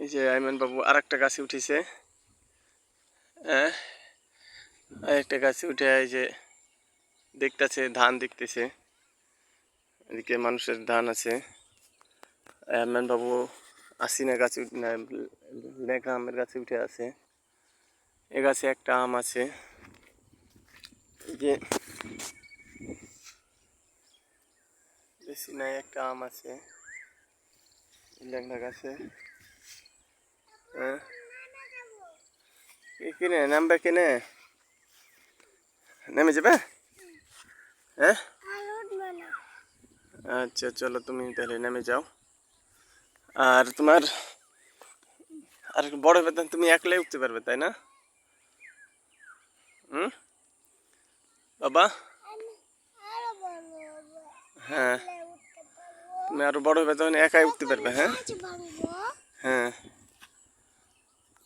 এই যে আইমান বাবু আর একটা গাছে উঠেছে। হ্যাঁ? আর একটা গাছে উঠে এই যে দেখতেছে, ধান দেখতেছে। এদিকে মানুষের ধান আছে। আইমান বাবু আসিনা গাছে লেখা আমের গাছে উঠে আছে। এ গাছে একটা আম আছে। যে বেশি নাই, একটা আম আছে। লেখা গাছে হ্যাঁ কি কিনে নামবে কিনে নেমে যাবে হ্যাঁ আচ্ছা চলো তুমি তাহলে নেমে যাও আর তোমার আর বড় বেতন তুমি একলাই উঠতে পারবে তাই না হুম বাবা হ্যাঁ তুমি আরও বড় হবে তখন একাই উঠতে পারবে হ্যাঁ হ্যাঁ